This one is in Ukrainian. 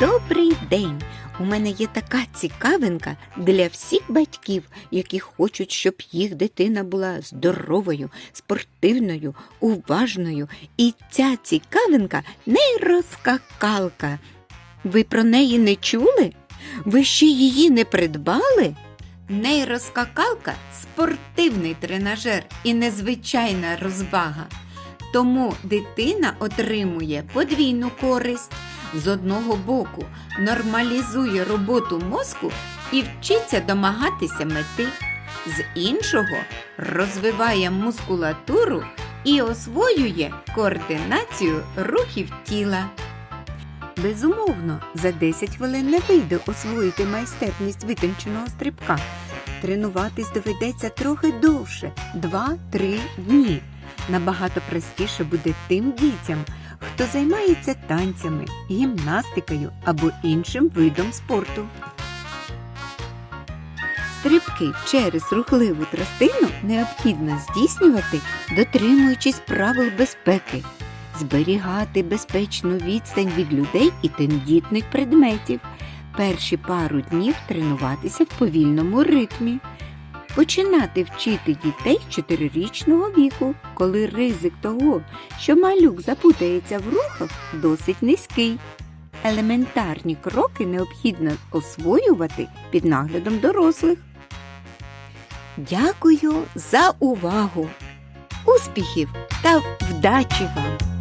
Добрий день! У мене є така цікавинка для всіх батьків, які хочуть, щоб їх дитина була здоровою, спортивною, уважною. І ця цікавинка нейроскакалка. Ви про неї не чули? Ви ще її не придбали? Нейроскакалка спортивний тренажер і незвичайна розвага. Тому дитина отримує подвійну користь. З одного боку нормалізує роботу мозку і вчиться домагатися мети, з іншого розвиває мускулатуру і освоює координацію рухів тіла. Безумовно, за 10 хвилин не вийде освоїти майстерність витонченого стрибка. Тренуватись доведеться трохи довше 2-3 дні. Набагато простіше буде тим дітям, хто займається танцями, гімнастикою або іншим видом спорту. Стрибки через рухливу тростину необхідно здійснювати, дотримуючись правил безпеки, зберігати безпечну відстань від людей і тендітних предметів, перші пару днів тренуватися в повільному ритмі. Починати вчити дітей з 4-річного віку, коли ризик того, що малюк запутається в рухах, досить низький. Елементарні кроки необхідно освоювати під наглядом дорослих. Дякую за увагу! Успіхів та вдачі вам!